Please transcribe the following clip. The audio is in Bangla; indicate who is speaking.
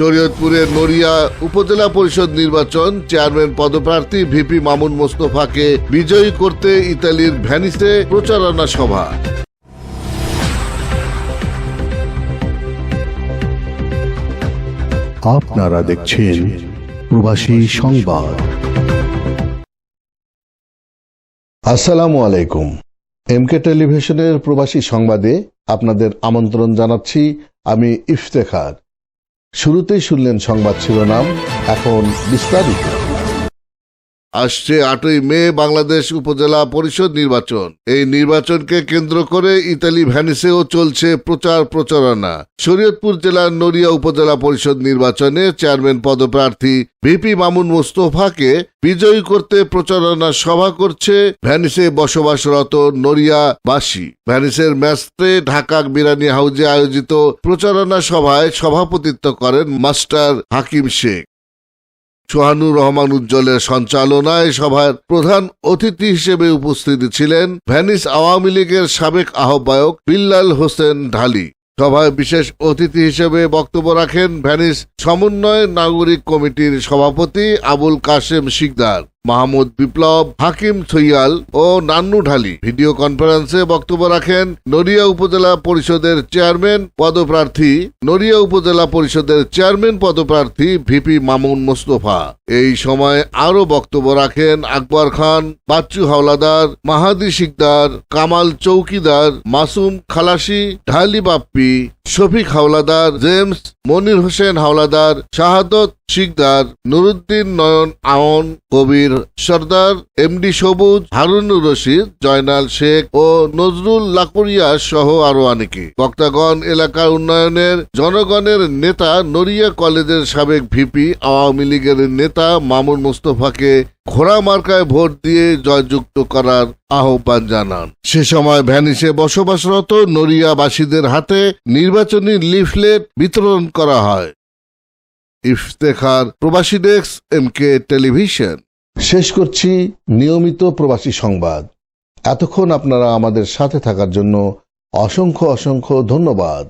Speaker 1: শরীয়তপুরের নড়িয়া উপজেলা পরিষদ নির্বাচন চেয়ারম্যান পদপ্রার্থী ভিপি মামুন মোস্তফাকে বিজয়ী করতে ইতালির ভ্যানিসে প্রচারণা সভা।
Speaker 2: আপনারা দেখছেন প্রবাসী সংবাদ। আসসালামু আলাইকুম। এমকে টেলিভিশনের প্রবাসী সংবাদে আপনাদের আমন্ত্রণ জানাচ্ছি আমি ইফতেখার। শুরুতেই শুনলেন সংবাদ শিরোনাম এখন বিস্তারিত।
Speaker 1: আসছে আটই মে বাংলাদেশ উপজেলা পরিষদ নির্বাচন। এই নির্বাচনকে কেন্দ্র করে ইতালি ভ্যানিসেও চলছে প্রচার প্রচারণা। শরীয়তপুর জেলার নড়িয়া উপজেলা পরিষদ নির্বাচনে চেয়ারম্যান পদপ্রার্থী ভিপি মামুন মোস্তফাকে বিজয়ী করতে প্রচারণা সভা করছে ভ্যানিসে বসবাসরত নড়িয়াবাসী। ভ্যানিসের ম্যাস্টে ঢাকা বিরানি হাউজে আয়োজিত প্রচারণা সভায় সভাপতিত্ব করেন মাস্টার হাকিম শেখ। সোহানুর রহমান উজ্জ্বলের সঞ্চালনায় সভার প্রধান অতিথি হিসেবে উপস্থিত ছিলেন ভ্যানিস আওয়ামী লীগের সাবেক আহ্বায়ক বিল্লাল হোসেন ঢালি। সভায় বিশেষ অতিথি হিসেবে বক্তব্য রাখেন ভ্যানিস সমন্বয় নাগরিক কমিটির সভাপতি আবুল কাশেম শিকদার। মাহমুদ বিপ্লব, হাকিম ছৈয়াল ও নান্নু ঢালি। ভিডিও কনফারেন্সে বক্তব্য রাখেন নড়িয়া উপজেলা পরিষদের চেয়ারম্যান পদপ্রার্থী, নড়িয়া উপজেলা পরিষদের চেয়ারম্যান পদপ্রার্থী ভিপি মামুন মোস্তফা। এই সময় আরও বক্তব্য রাখেন আকবর খান, বাচ্চু হাওলাদার, মাহাদি শিকদার, কামাল চৌকিদার, মাসুম খালাসি, ঢালি বাপ্পি শফিক হাওলাদার, জেমস মনির হোসেন হাওলাদার, শাহাদত শিকদার, নুরুদ্দিন নয়ন আওন, কবির সর্দার, এমডি সবুজ, হারুনুর রশিদ, জয়নাল শেখ ও নজরুল লাকুরিয়া সহ আরও অনেকে। বক্তাগণ এলাকার উন্নয়নের, জনগণের নেতা নড়িয়া কলেজের সাবেক ভিপি, আওয়ামী লীগের নেতা মামুন মোস্তফাকে ঘোড়া মার্কায় ভোট দিয়ে জয়যুক্ত করার আহ্বান জানান। সে সময় ভ্যানিসে বসবাসরত নড়িয়াবাসীদের হাতে নির্বাচনী লিফলেট বিতরণ করা হয়। ইফতেখার প্রবাসী ডেস্ক, এম কে টেলিভিশন।
Speaker 2: শেষ করছি নিয়মিত প্রবাসী সংবাদ। এতক্ষণ আপনারা আমাদের সাথে থাকার জন্য অসংখ্য অসংখ্য ধন্যবাদ।